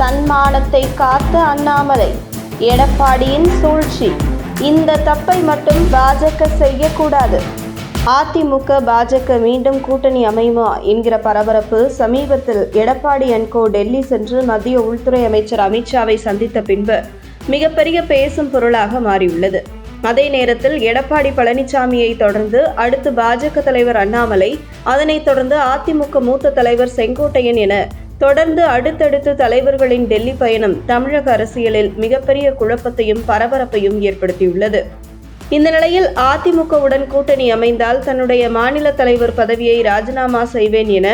தன்மானத்தை காத்த அண்ணாமலை. எடப்பாடியின் சூழ்ச்சி. இந்த தப்பை மட்டும் பாஜக செய்யக்கூடாது. அதிமுக பாஜக மீண்டும் கூட்டணி அமையுமா என்கிற பரபரப்பு சமீபத்தில் எடப்பாடி அன்கோ டெல்லி சென்று மத்திய உள்துறை அமைச்சர் அமித்ஷாவை சந்தித்த பின்பு மிகப்பெரிய பேசும் பொருளாக மாறியுள்ளது. அதே நேரத்தில் எடப்பாடி பழனிசாமியை தொடர்ந்து அடுத்து பாஜக தலைவர் அண்ணாமலை அதனைத் தொடர்ந்து அதிமுக மூத்த தலைவர் செங்கோட்டையன் என தொடர்ந்து அடுத்தடுத்து தலைவர்களின் டெல்லி பயணம் தமிழக அரசியலில் மிகப்பெரிய குழப்பத்தையும் பரபரப்பையும் ஏற்படுத்தியுள்ளது. இந்த நிலையில் அதிமுகவுடன் கூட்டணி அமைந்தால் தன்னுடைய மாநில தலைவர் பதவியை ராஜினாமா செய்வேன் என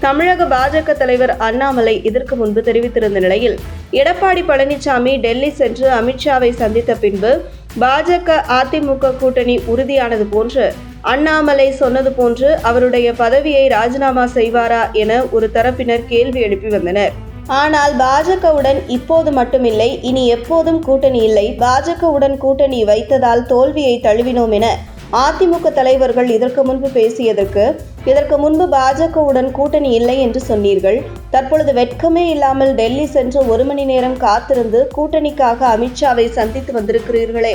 தமிழக பாஜக தலைவர் அண்ணாமலை இதற்கு முன்பு தெரிவித்திருந்த நிலையில் எடப்பாடி பழனிசாமி டெல்லி சென்று அமித்ஷாவை சந்தித்த பின்பு பாஜக அதிமுக கூட்டணி உறுதியானது போன்று அண்ணாமலை சொன்னது போன்று அவருடைய பதவியை ராஜினாமா செய்வாரா என ஒரு தரப்பினர் கேள்வி எழுப்பி வந்தனர். ஆனால் பாஜகவுடன் இப்போது மட்டுமில்லை இனி எப்போதும் கூட்டணி இல்லை. பாஜகவுடன் கூட்டணி வைத்ததால் தோல்வியை தழுவினோம் என அதிமுக தலைவர்கள் இதற்கு முன்பு பேசியதற்கு இதற்கு முன்பு பாஜகவுடன் கூட்டணி இல்லை என்று சொன்னீர்கள். தற்பொழுது வெட்கமே இல்லாமல் டெல்லி சென்று ஒரு மணி நேரம் காத்திருந்து கூட்டணிக்காக அமித்ஷாவை சந்தித்து வந்திருக்கிறீர்களே.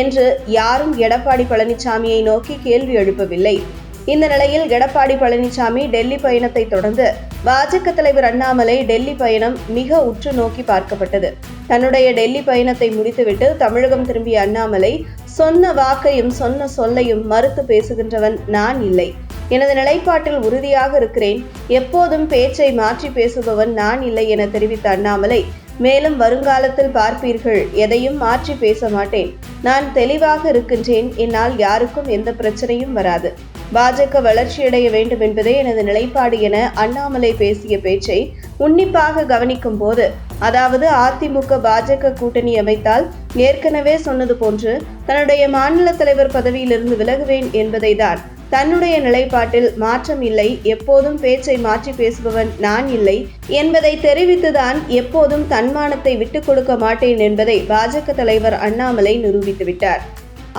என்று யாரும் எடப்பாடி பழனிசாமியை நோக்கி கேள்வி எழுப்பவில்லை. இந்த நிலையில் எடப்பாடி பழனிசாமி டெல்லி பயணத்தை தொடர்ந்து பாஜக தலைவர் அண்ணாமலை டெல்லி பயணம் மிக உற்று நோக்கி பார்க்கப்பட்டது. தன்னுடைய டெல்லி பயணத்தை முடித்துவிட்டு தமிழகம் திரும்பிய அண்ணாமலை சொன்ன வாக்கையும் சொன்ன சொல்லையும் மறுத்து பேசுகின்றவன் நான் இல்லை. எனது நிலைப்பாட்டில் உறுதியாக இருக்கிறேன். எப்போதும் பேச்சை மாற்றி பேசுபவன் நான் இல்லை என தெரிவித்த அண்ணாமலை மேலும் வருங்காலத்தில் பார்ப்பீர்கள். எதையும் மாற்றி பேச மாட்டேன். நான் தெளிவாக இருக்கின்றேன். என்னால் யாருக்கும் எந்த பிரச்சனையும் வராது. பாஜக வளர்ச்சியடைய வேண்டும் என்பதே எனது நிலைப்பாடு என அண்ணாமலை பேசிய பேச்சை உன்னிப்பாக கவனிக்கும் போது அதாவது அதிமுக பாஜக கூட்டணி அமைத்தால் ஏற்கனவே சொன்னது போன்று தன்னுடைய மாநில தலைவர் பதவியிலிருந்து விலகுவேன் என்பதை தான் தன்னுடைய நிலைப்பாட்டில் மாற்றம் இல்லை எப்போதும் பேச்சை மாற்றி பேசுபவன் நான் இல்லை என்பதை தெரிவித்துதான் எப்போதும் தன்மானத்தை விட்டுக் கொடுக்க மாட்டேன் என்பதை பாஜக தலைவர் அண்ணாமலை நிரூபித்துவிட்டார்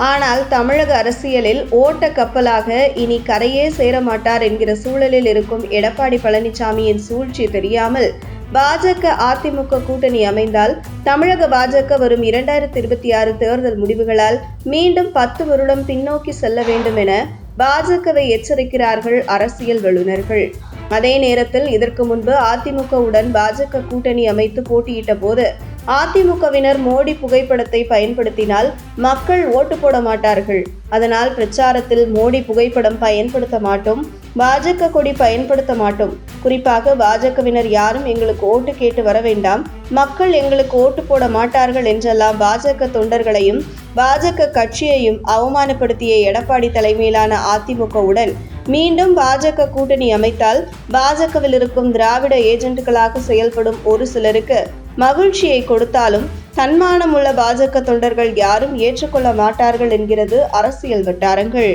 ஆனால் தமிழக அரசியலில் ஓட்ட கப்பலாக இனி கரையே சேரமாட்டார் என்கிற சூழலில் இருக்கும் எடப்பாடி பழனிசாமியின் சூழ்ச்சி தெரியாமல் பாஜக அதிமுக கூட்டணி அமைந்தால் தமிழக பாஜக வரும் இரண்டாயிரத்தி இருபத்தி ஆறு தேர்தல் முடிவுகளால் மீண்டும் பத்து வருடம் பின்னோக்கி செல்ல வேண்டும் என பாஜகவை எச்சரிக்கிறார்கள் அரசியல் வல்லுநர்கள். அதே நேரத்தில் இதற்கு முன்பு அதிமுகவுடன் பாஜக கூட்டணி அமைத்து போட்டியிட்ட போது அதிமுகவினர் மோடி புகைப்படத்தை பயன்படுத்தினால் மக்கள் ஓட்டு போட மாட்டார்கள். அதனால் பிரச்சாரத்தில் மோடி புகைப்படம் பயன்படுத்த மாட்டோம். பாஜக கொடி பயன்படுத்த மாட்டோம். குறிப்பாக பாஜகவினர் யாரும் எங்களுக்கு ஓட்டு கேட்டு வர வேண்டாம். மக்கள் எங்களுக்கு ஓட்டு போட மாட்டார்கள் என்றெல்லாம் பாஜக தொண்டர்களையும் பாஜக கட்சியையும் அவமானப்படுத்திய எடப்பாடி தலைமையிலான அதிமுகவுடன் மீண்டும் பாஜக கூட்டணி அமைத்தால் பாஜகவில் இருக்கும் திராவிட ஏஜென்ட்டுகளாக செயல்படும் ஒரு சிலருக்கு மகிழ்ச்சியை கொடுத்தாலும் தன்மானம் உள்ள பாஜக தொண்டர்கள் யாரும் ஏற்றுக்கொள்ள மாட்டார்கள் என்கிறது அரசியல் வட்டாரங்கள்.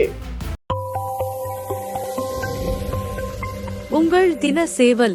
உங்கள் தின சேவல்.